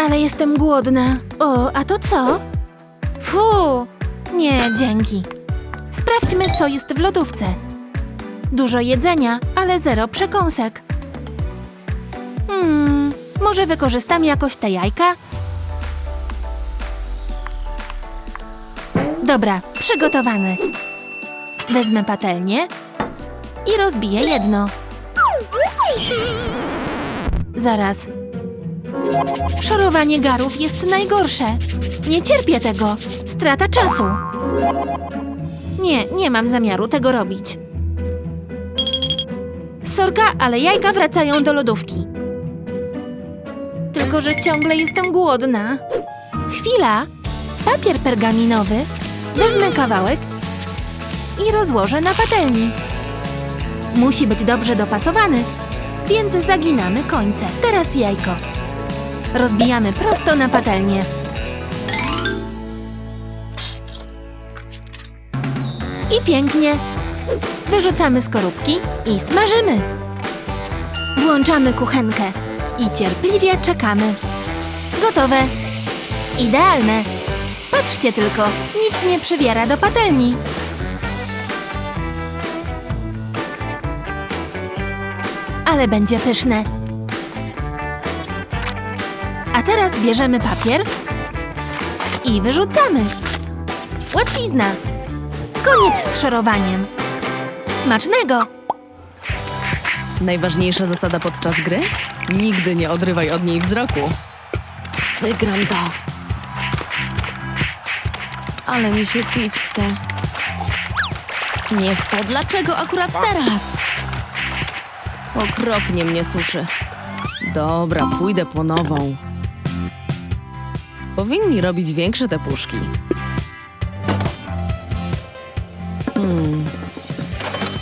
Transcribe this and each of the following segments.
Ale jestem głodna. O, a to co? Fu! Nie, dzięki. Sprawdźmy, co jest w lodówce. Dużo jedzenia, ale zero przekąsek. Hmm, może wykorzystam jakoś te jajka? Dobra, przygotowany. Wezmę patelnię i rozbiję jedno. Zaraz. Szorowanie garów jest najgorsze. Nie cierpię tego. Strata czasu. Nie, nie mam zamiaru tego robić. Sorka, ale jajka wracają do lodówki. Tylko, że ciągle jestem głodna. Chwila. Papier pergaminowy. Wezmę kawałek i rozłożę na patelni. Musi być dobrze dopasowany, więc zaginamy końce. Teraz jajko. Rozbijamy prosto na patelnię. I pięknie. Wyrzucamy skorupki i smażymy. Włączamy kuchenkę i cierpliwie czekamy. Gotowe. Idealne. Patrzcie tylko, nic nie przywiera do patelni. Ale będzie pyszne. A teraz bierzemy papier i wyrzucamy. Łatwizna. Koniec z szorowaniem. Smacznego! Najważniejsza zasada podczas gry? Nigdy nie odrywaj od niej wzroku. Wygram to. Ale mi się pić chce. Niech to, dlaczego akurat teraz? Okropnie mnie suszy. Dobra, pójdę po nową. Powinni robić większe te puszki. Hmm.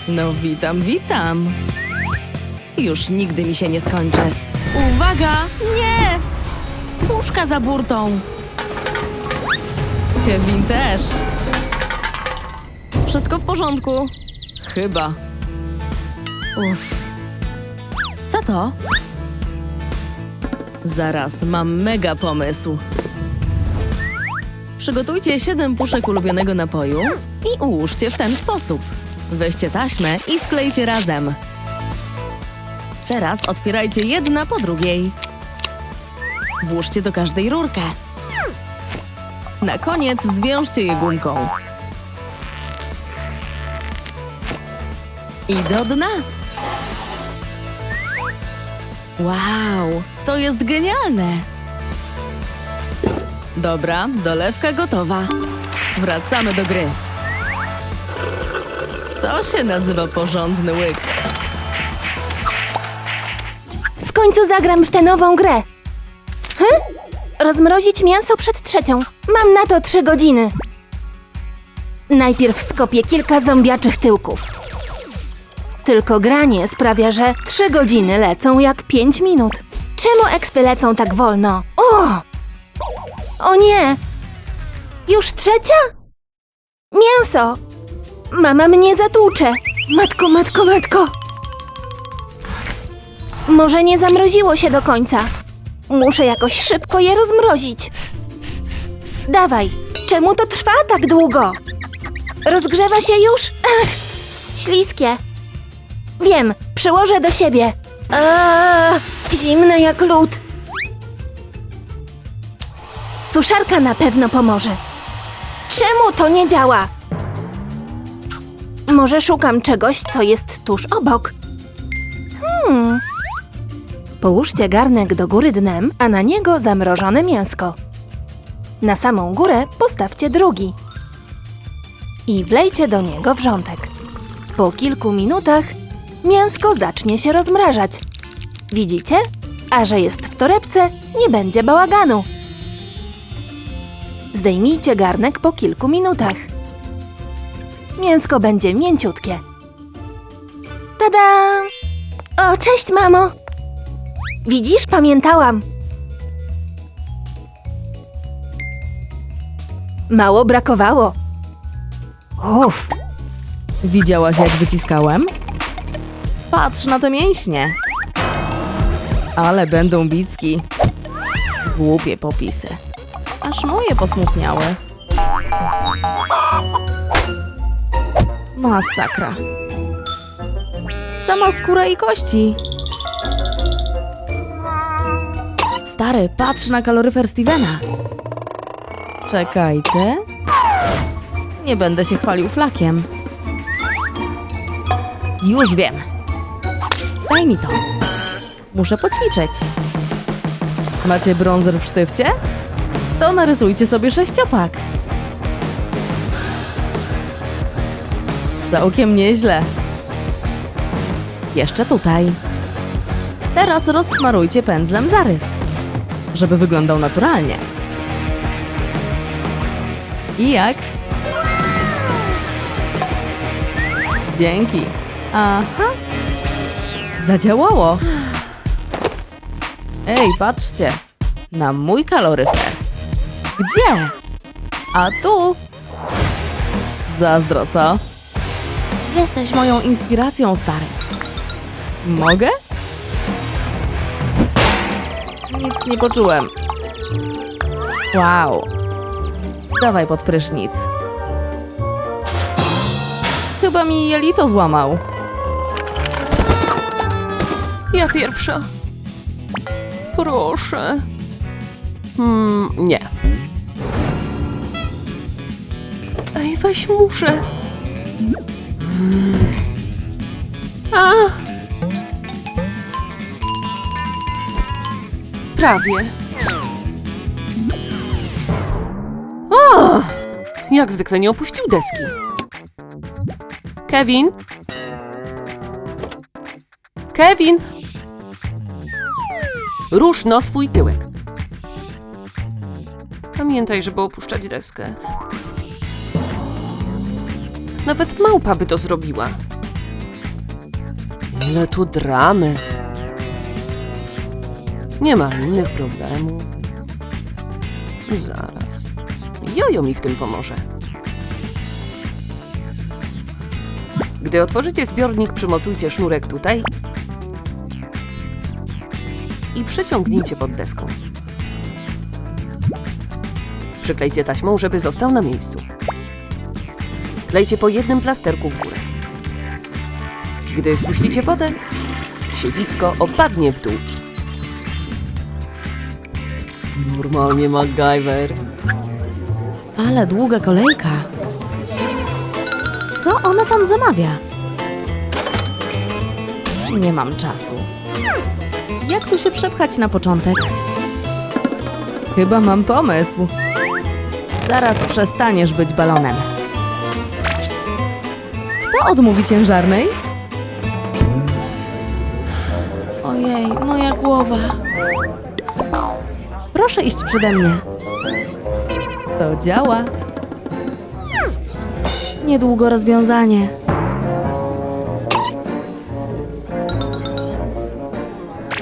No witam, witam. Już nigdy mi się nie skończy. Uwaga! Nie! Puszka za burtą. Kevin też. Wszystko w porządku? Chyba. Uff. Co to? Zaraz, mam mega pomysł. Przygotujcie 7 puszek ulubionego napoju i ułóżcie w ten sposób. Weźcie taśmę i sklejcie razem. Teraz otwierajcie jedna po drugiej. Włóżcie do każdej rurkę. Na koniec zwiążcie je gumką. I do dna. Wow, to jest genialne. Dobra, dolewka gotowa. Wracamy do gry. To się nazywa porządny łyk. W końcu zagram w tę nową grę. Hm? Rozmrozić mięso przed trzecią. Mam na to trzy godziny. Najpierw skopię kilka zombiaczych tyłków. Tylko granie sprawia, że trzy godziny lecą jak pięć minut. Czemu ekspy lecą tak wolno? O! O nie! Już trzecia? Mięso! Mama mnie zatłucze. Matko, matko, matko! Może nie zamroziło się do końca. Muszę jakoś szybko je rozmrozić. Dawaj, czemu to trwa tak długo? Rozgrzewa się już? Ach, śliskie. Wiem, przyłożę do siebie. A, zimne jak lód. Suszarka na pewno pomoże. Czemu to nie działa? Może szukam czegoś, co jest tuż obok. Hmm. Połóżcie garnek do góry dnem, a na niego zamrożone mięsko. Na samą górę postawcie drugi. I wlejcie do niego wrzątek. Po kilku minutach mięsko zacznie się rozmrażać. Widzicie? A że jest w torebce, nie będzie bałaganu. Zdejmijcie garnek po kilku minutach. Mięsko będzie mięciutkie. Tada! O, cześć, mamo! Widzisz, pamiętałam. Mało brakowało. Uff, Widziałaś, jak wyciskałem? Patrz na te mięśnie. Ale będą bicki. Głupie popisy. Aż moje posmutniały. Masakra. Sama skóra i kości. Stary, patrz na kaloryfer Stevena. Czekajcie. Nie będę się chwalił flakiem. Już wiem. Daj mi to. Muszę poćwiczyć. Macie bronzer w sztywcie? To narysujcie sobie sześciopak. Całkiem nieźle. Jeszcze tutaj. Teraz rozsmarujcie pędzlem zarys, żeby wyglądał naturalnie. I jak? Dzięki. Aha. Zadziałało. Ej, patrzcie. Na mój kaloryfer. Gdzie? A tu? Zazdro, co? Jesteś moją inspiracją, stary. Mogę? Nic nie poczułem. Wow. Dawaj pod prysznic. Chyba mi jelito złamał. Ja pierwsza. Proszę. Hmm, nie. Weź muszę. A! Prawie. O! Jak zwykle nie opuścił deski. Kevin? Kevin! Rusz no swój tyłek. Pamiętaj, żeby opuszczać deskę. Nawet małpa by to zrobiła. Ile tu dramy. Nie ma innych problemów. Zaraz. Jojo mi w tym pomoże. Gdy otworzycie zbiornik, przymocujcie sznurek tutaj i przeciągnijcie pod deską. Przyklejcie taśmą, żeby został na miejscu. Klejcie po jednym plasterku w górę. Gdy spuścicie wodę, siedzisko opadnie w dół. Normalnie MacGyver. Ale długa kolejka. Co ona tam zamawia? Nie mam czasu. Jak tu się przepchać na początek? Chyba mam pomysł. Zaraz przestaniesz być balonem. Kto odmówi ciężarnej? Ojej, moja głowa. Proszę iść przede mnie. To działa. Niedługo rozwiązanie.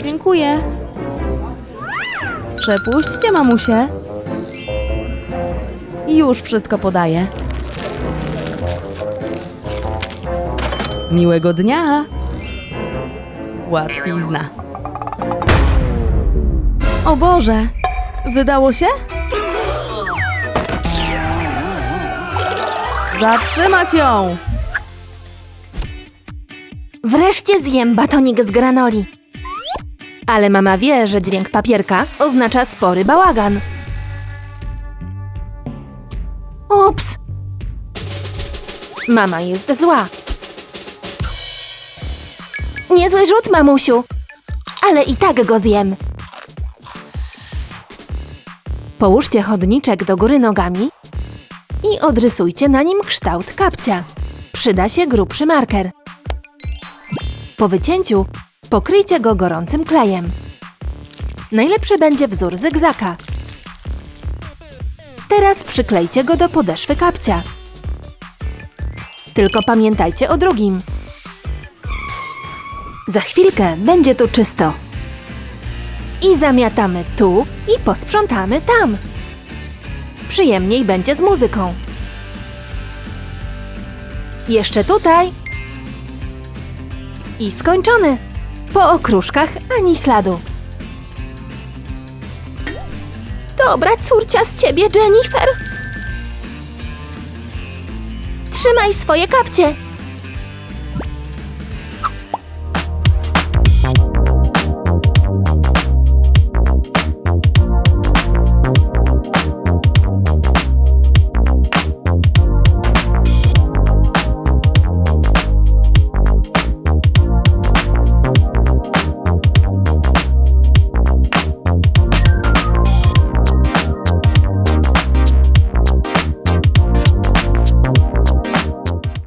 Dziękuję. Przepuśćcie, mamusie. Już wszystko podaję. Miłego dnia. Łatwizna. O Boże, wydało się? Zatrzymać ją! Wreszcie zjem batonik z granoli. Ale mama wie, że dźwięk papierka oznacza spory bałagan. Ups! Mama jest zła. Niezły rzut, mamusiu. Ale i tak go zjem. Połóżcie chodniczek do góry nogami i odrysujcie na nim kształt kapcia. Przyda się grubszy marker. Po wycięciu pokryjcie go gorącym klejem. Najlepszy będzie wzór zygzaka. Teraz przyklejcie go do podeszwy kapcia. Tylko pamiętajcie o drugim. Za chwilkę będzie tu czysto. I zamiatamy tu i posprzątamy tam. Przyjemniej będzie z muzyką. Jeszcze tutaj. I skończony. Po okruszkach ani śladu. Dobra córcia z ciebie, Jennifer. Trzymaj swoje kapcie.